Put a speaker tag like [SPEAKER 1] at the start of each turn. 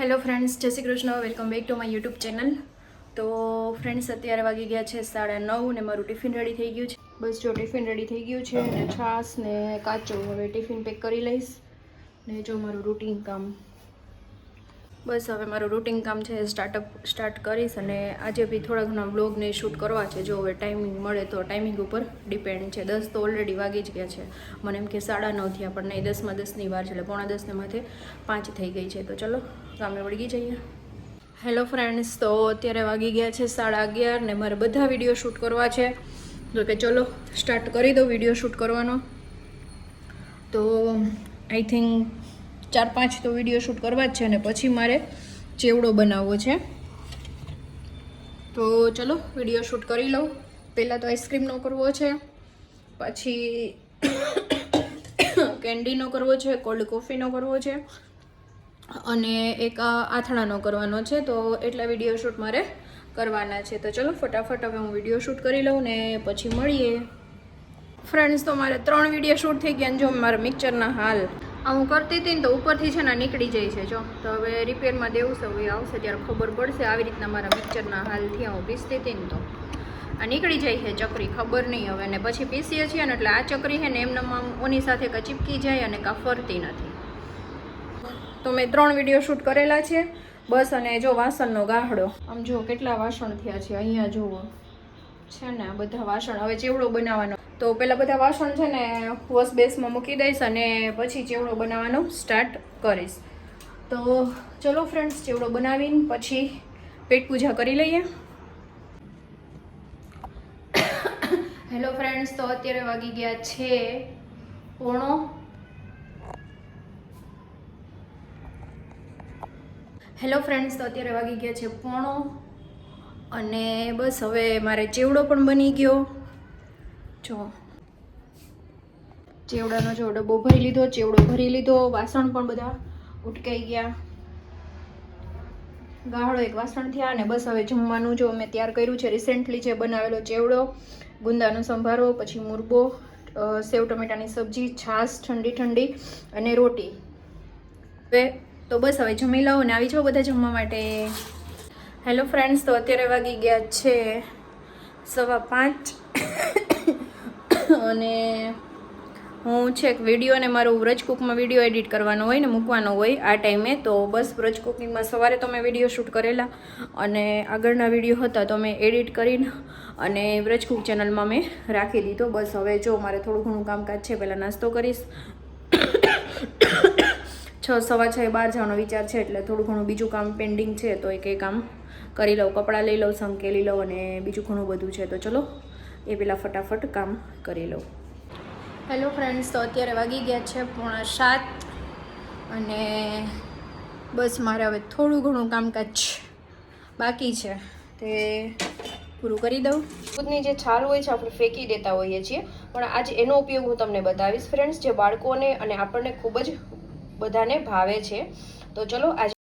[SPEAKER 1] Hello friends Jai Shri Krishna. Welcome back to my YouTube channel તો friends અત્યારે વાગી ગયા છે સાડા નવ ને મારું ટિફિન રેડી થઈ ગયું છે. બસ જો ટિફિન રેડી થઈ ગયું છે ને છાશ ને કાચો. હવે ટિફિન પેક કરી લઈશ ને જો મારું રૂટીન કામ બસ હવે મારું રૂટીન કામ છે સ્ટાર્ટઅપ સ્ટાર્ટ કરીશ અને આજે બી થોડા ઘણા બ્લોગને શૂટ કરવા છે. જો હવે ટાઈમિંગ મળે તો ટાઈમિંગ ઉપર ડિપેન્ડ છે. દસ તો ઓલરેડી વાગી જ ગયા છે. મને એમ કે સાડા નવ થયા, પણ નહીં, દસમાં દસની વાર છે એટલે પોણા દસને માથે પાંચ થઈ ગઈ છે. તો ચલો કામે વળગી જઈએ. હેલો ફ્રેન્ડ્સ તો અત્યારે વાગી ગયા છે સાડા અગિયાર ને મારે બધા વીડિયો શૂટ કરવા છે. તો કે ચલો સ્ટાર્ટ કરી દો વીડિયો શૂટ કરવાનો. તો આઈ થિંક ચાર પાંચ તો વીડિયો શૂટ કરવા જ છે અને પછી મારે ચેવડો બનાવવો છે. તો ચલો વીડિયો શૂટ કરી લઉં. પહેલાં તો આઈસ્ક્રીમનો કરવો છે. પછી કેન્ડીનો કરવો છે કોલ્ડ કોફીનો કરવો છે. અને એક આથણાનો કરવાનો છે, તો એટલા વીડિયો શૂટ મારે કરવાના છે. તો ચલો, ફટાફટ હવે હું વીડિયો શૂટ કરી લઉં ને પછી મળીએ. ફ્રેન્ડ્સ તો મારે ત્રણ વીડિયો શૂટ થઈ ગયા જો મારા મિક્સરના હાલ. આ હું કરતી હતી ને તો ઉપરથી છે ને નીકળી જાય છે, જો. તો હવે રિપેરમાં દેવું છે, હવે આવશે ત્યારે ખબર પડશે. આવી રીતના મારા મિક્સરના હાલથી હું પીસતી હતી ને તો. આ નીકળી જાય છે ચકરી, ખબર નહીં હવે. ને પછી પીસીએ છીએ ને એટલે આ ચકરી છે ને એમને આમ ઓની સાથે કાં ચીપકી જાય અને કાં ફરતી નથી. તો મેં ત્રણ વીડિયો શૂટ કરેલા છે. બસ અને જો વાસણનો ગાહડો. આમ જુઓ કેટલા વાસણ થયા છે, અહીંયા જુઓ. છે ને બધા વાસણ. હવે ચેવડો બનાવવાનો તો પહેલાં બધા વાસણ છે ને વોશ બેસમાં મૂકી દઈશ અને પછી ચેવડો બનાવવાનો સ્ટાર્ટ કરીશ. તો ચલો ફ્રેન્ડ્સ ચેવડો બનાવીને પછી પેટ પૂજા કરી લઈએ. હેલો ફ્રેન્ડ્સ તો અત્યારે વાગી ગયા છે પોણો. હેલો ફ્રેન્ડ્સ તો અત્યારે વાગી ગયા છે પોણો. અને બસ હવે મારે ચેવડો પણ બની ગયો. જો. ચેવડાનો જો ડબ્બો ભરી લીધો, ચેવડો ભરી લીધો. વાસણ પણ બધા ઉટકાઈ ગયા. ગાહડો એક વાસણ થયા અને બસ હવે જમવાનું જો મેં તૈયાર કર્યું છે. રિસેન્ટલી જે બનાવેલો ચેવડો, ગુંદાનો સંભારો, પછી મુરબો સેવ ટમેટાની સબ્જી, છાશ, ઠંડી ઠંડી અને રોટી. હવે તો બસ હવે જમી લઉં અને આવી જાઓ બધા જમવા માટે. હેલો ફ્રેન્ડ્સ તો અત્યારે વાગી ગયા છે સવા પાંચ. અને હું છેક વીડિયો અને મારું વ્રજ કુકમાં વીડિયો એડિટ કરવાનો હોય ને, મૂકવાનો હોય આ ટાઈમે તો બસ વ્રજ કુકિંગમાં સવારે તો મેં વીડિયો શૂટ કરેલા અને આગળના વીડિયો હતા તો મેં એડિટ કરીને અને વ્રજ કુક ચેનલમાં મેં રાખી દીધો. બસ હવે જો મારે થોડું ઘણું કામકાજ છે, પહેલાં નાસ્તો કરીશ. છ, સવા છ એ બહાર જવાનો વિચાર છે, એટલે થોડું ઘણું બીજું કામ પેન્ડિંગ છે, તો એક એ કામ કરી લઉં. કપડાં લઈ લઉં સંકેલી લઉં અને બીજું ઘણું બધું છે. તો ચલો એ પેલા ફટાફટ કામ કરી લઉં. હેલો ફ્રેન્ડ્સ તો અત્યારે વાગી ગયા છે પોણા સાત અને બસ મારે હવે થોડું ઘણું કામકાજ બાકી છે તે પૂરું કરી દઉં. દૂધની જે છાલ હોય છે આપણે ફેંકી દેતા હોઈએ છીએ. પણ આજ એનો ઉપયોગ હું તમને બતાવીશ ફ્રેન્ડ્સ જે બાળકોને અને આપણને ખૂબ જ બધાને ભાવે છે. તો ચલો આજે